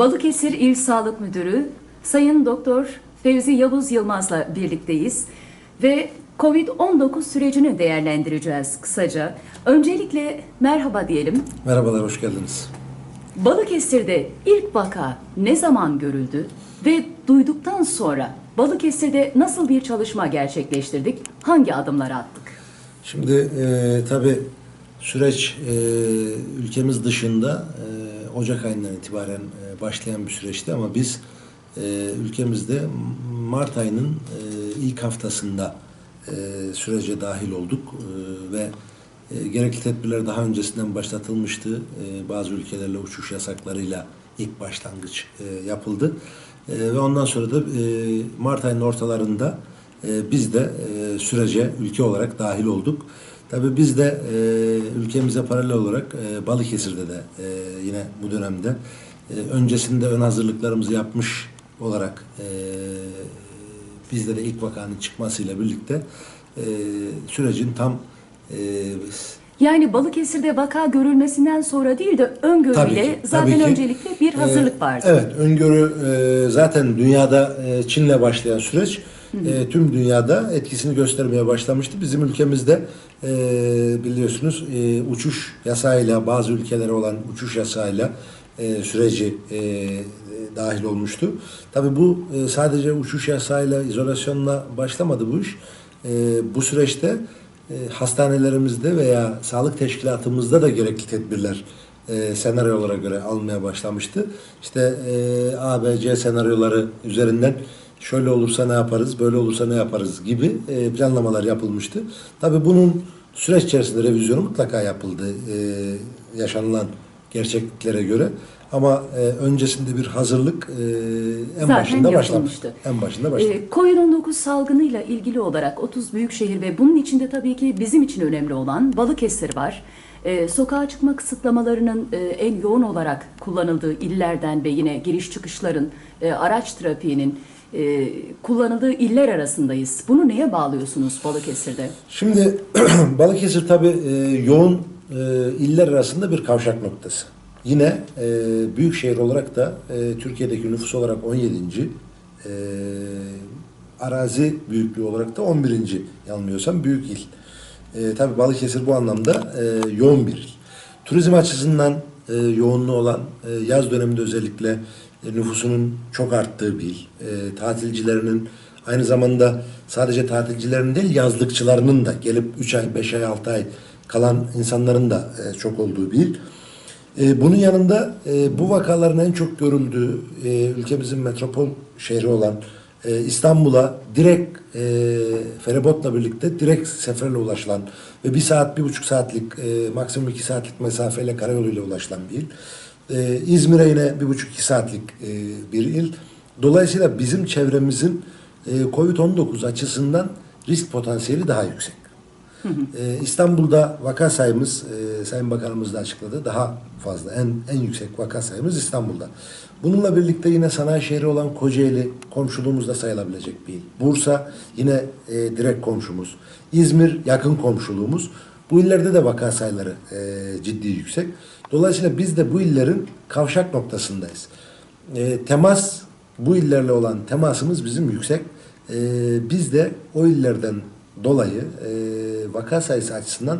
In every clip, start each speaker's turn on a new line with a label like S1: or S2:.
S1: Balıkesir İl Sağlık Müdürü Sayın Doktor Fevzi Yavuz Yılmaz'la birlikteyiz ve Covid-19 sürecini değerlendireceğiz kısaca. Öncelikle merhaba diyelim.
S2: Merhabalar, hoş geldiniz.
S1: Balıkesir'de ilk vaka ne zaman görüldü ve duyduktan sonra Balıkesir'de nasıl bir çalışma gerçekleştirdik? Hangi adımları attık?
S2: Şimdi e, tabii süreç e, ülkemiz dışında e, Ocak ayından itibaren e, başlayan bir süreçti ama biz e, ülkemizde Mart ayının e, ilk haftasında e, sürece dahil olduk e, ve e, gerekli tedbirler daha öncesinden başlatılmıştı. E, bazı ülkelerle uçuş yasaklarıyla ilk başlangıç e, yapıldı. E, ve ondan sonra da e, Mart ayının ortalarında e, biz de e, sürece ülke olarak dahil olduk. Tabii biz de e, ülkemize paralel olarak e, Balıkesir'de de e, yine bu dönemde e, öncesinde ön hazırlıklarımızı yapmış olarak e, bizde de ilk vakanın çıkmasıyla birlikte e, sürecin tam e,
S1: Yani Balıkesir'de vaka görülmesinden sonra değil de öngörüyle
S2: Tabii ki,
S1: zaten
S2: tabii ki.
S1: öncelikle bir hazırlık
S2: Ee,
S1: vardı.
S2: Evet, öngörü e, zaten dünyada e, Çin'le başlayan süreç e, tüm dünyada etkisini göstermeye başlamıştı. Bizim ülkemizde e, biliyorsunuz e, uçuş yasağıyla bazı ülkelere olan uçuş yasağıyla e, süreci e, dahil olmuştu. Tabii bu e, sadece uçuş yasağıyla izolasyonla başlamadı bu iş. E, bu süreçte e, hastanelerimizde veya sağlık teşkilatımızda da gerekli tedbirler e, senaryolara göre almaya başlamıştı. İşte e, A, B, C senaryoları üzerinden şöyle olursa ne yaparız, böyle olursa ne yaparız gibi e, planlamalar yapılmıştı. Tabii bunun süreç içerisinde revizyonu mutlaka yapıldı e, yaşanılan gerçekliklere göre. Ama e, öncesinde bir hazırlık e, en
S1: Zaten
S2: başında başlamıştı. En başında başladı.
S1: Ee, Covid-19 salgınıyla ilgili olarak 30 büyükşehir ve bunun içinde tabii ki bizim için önemli olan Balıkesir var. Ee, sokağa çıkma kısıtlamalarının e, en yoğun olarak kullanıldığı illerden ve yine giriş çıkışların, e, araç trafiğinin e, kullanıldığı iller arasındayız. Bunu neye bağlıyorsunuz Balıkesir'de?
S2: Şimdi Balıkesir tabii e, yoğun e, iller arasında bir kavşak noktası. Yine e, büyük şehir olarak da e, Türkiye'deki nüfus olarak 17. E, arazi büyüklüğü olarak da 11. yanılmıyorsam büyük il. E, tabii Balıkesir bu anlamda e, yoğun bir il. Turizm açısından e, yoğunluğu olan e, yaz döneminde özellikle nüfusunun çok arttığı bir il. E, tatilcilerinin aynı zamanda sadece tatilcilerin değil yazlıkçılarının da gelip 3 ay, 5 ay, 6 ay kalan insanların da e, çok olduğu bir il. E, bunun yanında e, bu vakaların en çok görüldüğü e, ülkemizin metropol şehri olan e, İstanbul'a direkt e, feribotla birlikte direkt seferle ulaşılan ve bir saat, bir buçuk saatlik, e, maksimum iki saatlik mesafeyle karayoluyla ulaşılan bir il. E, İzmir'e yine bir buçuk iki saatlik e, bir il. Dolayısıyla bizim çevremizin e, Covid-19 açısından risk potansiyeli daha yüksek. Ee, İstanbul'da vaka sayımız, e, Sayın Bakanımız da açıkladı, daha fazla. En en yüksek vaka sayımız İstanbul'da. Bununla birlikte yine sanayi şehri olan Kocaeli komşuluğumuzda sayılabilecek bir il. Bursa yine e, direkt komşumuz. İzmir yakın komşuluğumuz. Bu illerde de vaka sayıları e, ciddi yüksek. Dolayısıyla biz de bu illerin kavşak noktasındayız. E, temas, bu illerle olan temasımız bizim yüksek. E, biz de o illerden dolayı e, vaka sayısı açısından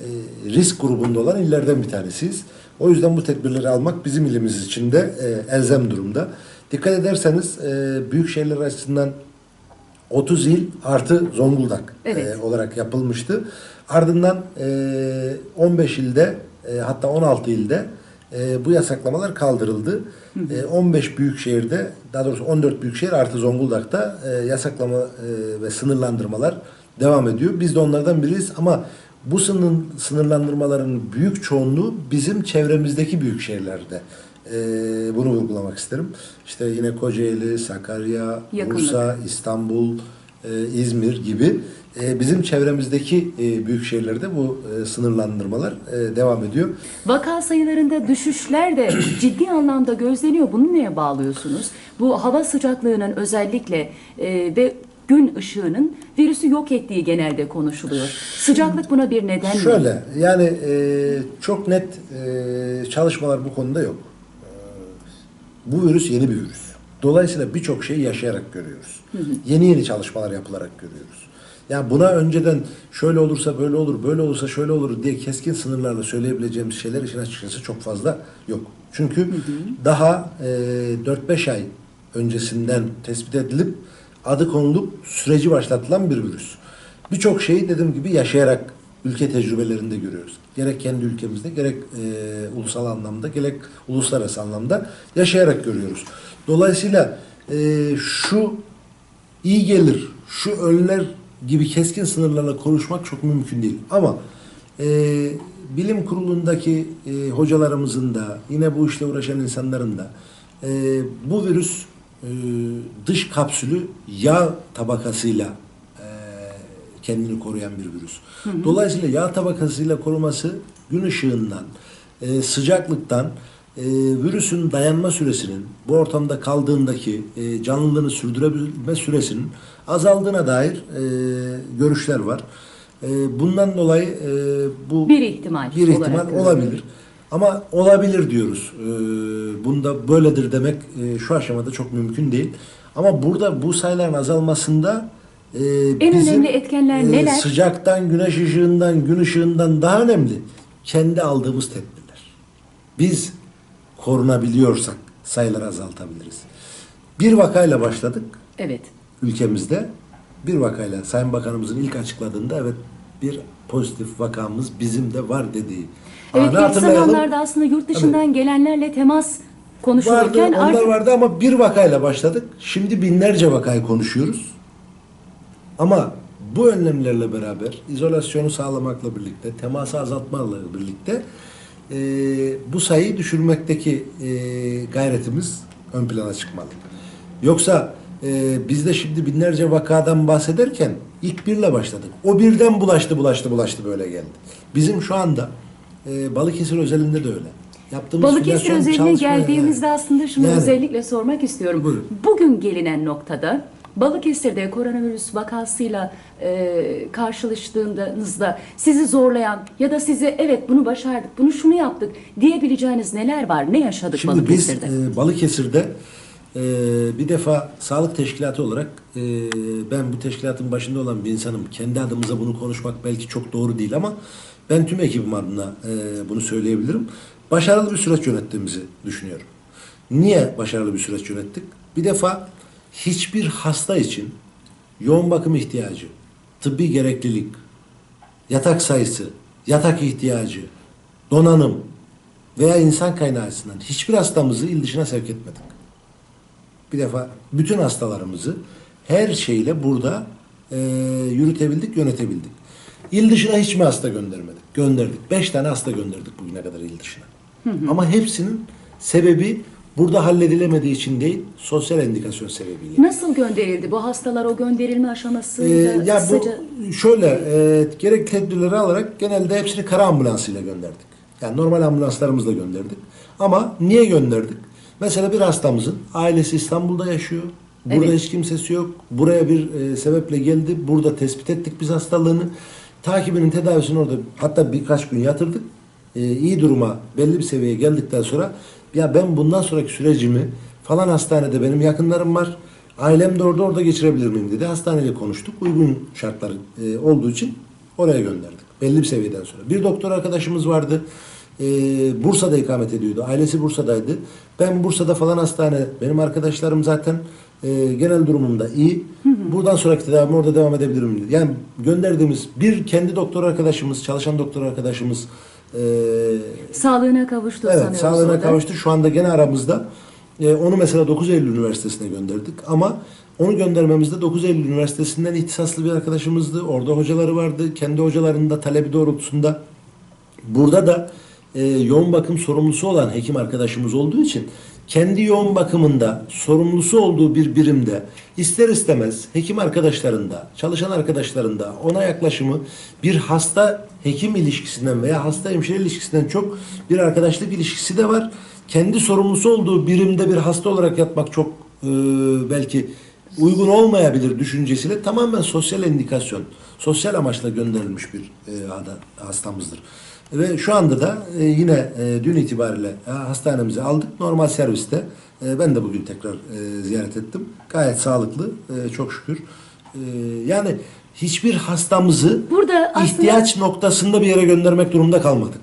S2: e, risk grubunda olan illerden bir tanesiyiz. O yüzden bu tedbirleri almak bizim ilimiz için de e, elzem durumda. Dikkat ederseniz e, büyük şehirler açısından 30 il artı Zonguldak
S1: Evet.
S2: e, olarak yapılmıştı. Ardından e, 15 ilde e, hatta 16 ilde e, bu yasaklamalar kaldırıldı. E, 15 büyük şehirde daha doğrusu 14 büyük şehir artı Zonguldak'ta e, yasaklama e, ve sınırlandırmalar devam ediyor. Biz de onlardan biriyiz ama bu sınır, sınırlandırmaların büyük çoğunluğu bizim çevremizdeki büyük şehirlerde. E, bunu vurgulamak isterim. İşte yine Kocaeli, Sakarya,
S1: Yakınlık.
S2: Bursa, İstanbul, e, İzmir gibi bizim çevremizdeki e, büyük şehirlerde bu e, sınırlandırmalar e, devam ediyor.
S1: Vaka sayılarında düşüşler de ciddi anlamda gözleniyor. Bunu neye bağlıyorsunuz? Bu hava sıcaklığının özellikle e, ve gün ışığının virüsü yok ettiği genelde konuşuluyor. Sıcaklık buna bir neden mi?
S2: Şöyle yani e, çok net e, çalışmalar bu konuda yok. E, bu virüs yeni bir virüs. Dolayısıyla birçok şeyi yaşayarak görüyoruz. Yeni yeni çalışmalar yapılarak görüyoruz. Yani buna önceden şöyle olursa böyle olur, böyle olursa şöyle olur diye keskin sınırlarla söyleyebileceğimiz şeyler için açıkçası çok fazla yok. Çünkü daha e, 4-5 ay öncesinden tespit edilip adı konulup süreci başlatılan bir virüs. Birçok şeyi dediğim gibi yaşayarak ülke tecrübelerinde görüyoruz. Gerek kendi ülkemizde, gerek e, ulusal anlamda, gerek uluslararası anlamda yaşayarak görüyoruz. Dolayısıyla e, şu iyi gelir, şu önler gibi keskin sınırlarla konuşmak çok mümkün değil. Ama e, bilim kurulundaki e, hocalarımızın da, yine bu işle uğraşan insanların da e, bu virüs e, dış kapsülü yağ tabakasıyla e, kendini koruyan bir virüs. Dolayısıyla yağ tabakasıyla koruması gün ışığından, e, sıcaklıktan, e, virüsün dayanma süresinin, bu ortamda kaldığındaki e, canlılığını sürdürebilme süresinin azaldığına dair e, görüşler var. E, bundan dolayı e, bu
S1: Bir ihtimal
S2: bir ihtimal olabilir. Ama olabilir diyoruz. E, bunda böyledir demek e, şu aşamada çok mümkün değil. Ama burada bu sayıların azalmasında e,
S1: En
S2: bizim,
S1: önemli etkenler neler?
S2: Sıcaktan, güneş ışığından, gün ışığından daha önemli kendi aldığımız tedbirler. Biz korunabiliyorsak sayıları azaltabiliriz. Bir vakayla başladık
S1: Evet.
S2: ülkemizde. Bir vakayla Sayın Bakanımızın ilk açıkladığında evet bir pozitif vakamız bizim de var dediği.
S1: Evet
S2: anı
S1: ilk zamanlarda aslında yurt dışından gelenlerle temas
S2: vardı,
S1: konuşulurken
S2: onlar
S1: artık
S2: vardı ama bir vakayla başladık. Şimdi binlerce vakayı konuşuyoruz. Ama bu önlemlerle beraber izolasyonu sağlamakla birlikte, teması azaltmakla birlikte e, bu sayıyı düşürmekteki e, gayretimiz ön plana çıkmalı. Yoksa e, biz de şimdi binlerce vakadan bahsederken ilk birle başladık. O birden bulaştı, bulaştı, bulaştı böyle geldi. Bizim şu anda e, Balıkesir özelinde de öyle. Yaptığımız
S1: Balıkesir özeline geldiğimizde aslında şunu
S2: Yani.
S1: özellikle sormak istiyorum.
S2: Buyurun.
S1: Bugün gelinen noktada Balıkesir'de koronavirüs vakasıyla e, karşılaştığınızda sizi zorlayan ya da size evet bunu başardık, bunu şunu yaptık diyebileceğiniz neler var? Ne yaşadık
S2: Şimdi biz
S1: Balıkesir'de?
S2: e, Balıkesir'de e, bir defa sağlık teşkilatı olarak e, ben bu teşkilatın başında olan bir insanım. Kendi adımıza bunu konuşmak belki çok doğru değil ama ben tüm ekibim adına e, bunu söyleyebilirim. Başarılı bir süreç yönettiğimizi düşünüyorum. Niye başarılı bir süreç yönettik? Bir defa hiçbir hasta için yoğun bakım ihtiyacı, tıbbi gereklilik, yatak sayısı, yatak ihtiyacı, donanım veya insan kaynağı açısından hiçbir hastamızı il dışına sevk etmedik. Bir defa bütün hastalarımızı her şeyle burada e, yürütebildik, yönetebildik. İl dışına hiç mi hasta göndermedik? Gönderdik. Beş tane hasta gönderdik bugüne kadar il dışına. Ama hepsinin sebebi burada halledilemediği için değil, sosyal endikasyon sebebiyle.
S1: Nasıl gönderildi? Bu hastalar o gönderilme aşamasında
S2: Ee, ya
S1: kısaca...
S2: bu şöyle e, gerekli tedbirleri alarak genelde hepsini kara ambulansıyla gönderdik. Yani normal ambulanslarımızla gönderdik. Ama niye gönderdik? Mesela bir hastamızın ailesi İstanbul'da yaşıyor. Burada
S1: Evet.
S2: hiç kimsesi yok. Buraya bir e, sebeple geldi. Burada tespit ettik biz hastalığını. Takibinin tedavisini orada hatta birkaç gün yatırdık. E, iyi duruma belli bir seviyeye geldikten sonra ya ben bundan sonraki sürecimi falan hastanede benim yakınlarım var. Ailem de orada orada geçirebilir miyim dedi. Hastaneyle konuştuk. Uygun şartlar e, olduğu için oraya gönderdik. Belli bir seviyeden sonra. Bir doktor arkadaşımız vardı. E, Bursa'da ikamet ediyordu. Ailesi Bursa'daydı. Ben Bursa'da falan hastane, benim arkadaşlarım zaten e, genel durumumda iyi. Buradan sonraki tedavime orada devam edebilirim. Yani gönderdiğimiz bir kendi doktor arkadaşımız, çalışan doktor arkadaşımız e,
S1: Sağlığına kavuştu
S2: Evet,
S1: sanıyoruz
S2: sağlığına
S1: orada.
S2: kavuştu. Şu anda gene aramızda. Ee, onu mesela 9 Eylül Üniversitesi'ne gönderdik. Ama onu göndermemizde 9 Eylül Üniversitesi'nden ihtisaslı bir arkadaşımızdı. Orada hocaları vardı. Kendi hocalarının da talebi doğrultusunda. Burada da e, yoğun bakım sorumlusu olan hekim arkadaşımız olduğu için kendi yoğun bakımında sorumlusu olduğu bir birimde ister istemez hekim arkadaşlarında, çalışan arkadaşlarında ona yaklaşımı bir hasta hekim ilişkisinden veya hasta hemşire ilişkisinden çok bir arkadaşlık ilişkisi de var. Kendi sorumlusu olduğu birimde bir hasta olarak yatmak çok e, belki uygun olmayabilir düşüncesiyle tamamen sosyal endikasyon, sosyal amaçla gönderilmiş bir e, hastamızdır. Ve şu anda da e, yine e, dün itibariyle e, hastanemize aldık. Normal serviste E, ben de bugün tekrar e, ziyaret ettim. Gayet sağlıklı, e, çok şükür. E, yani hiçbir hastamızı
S1: Burada aslında-
S2: ihtiyaç noktasında bir yere göndermek durumunda kalmadık.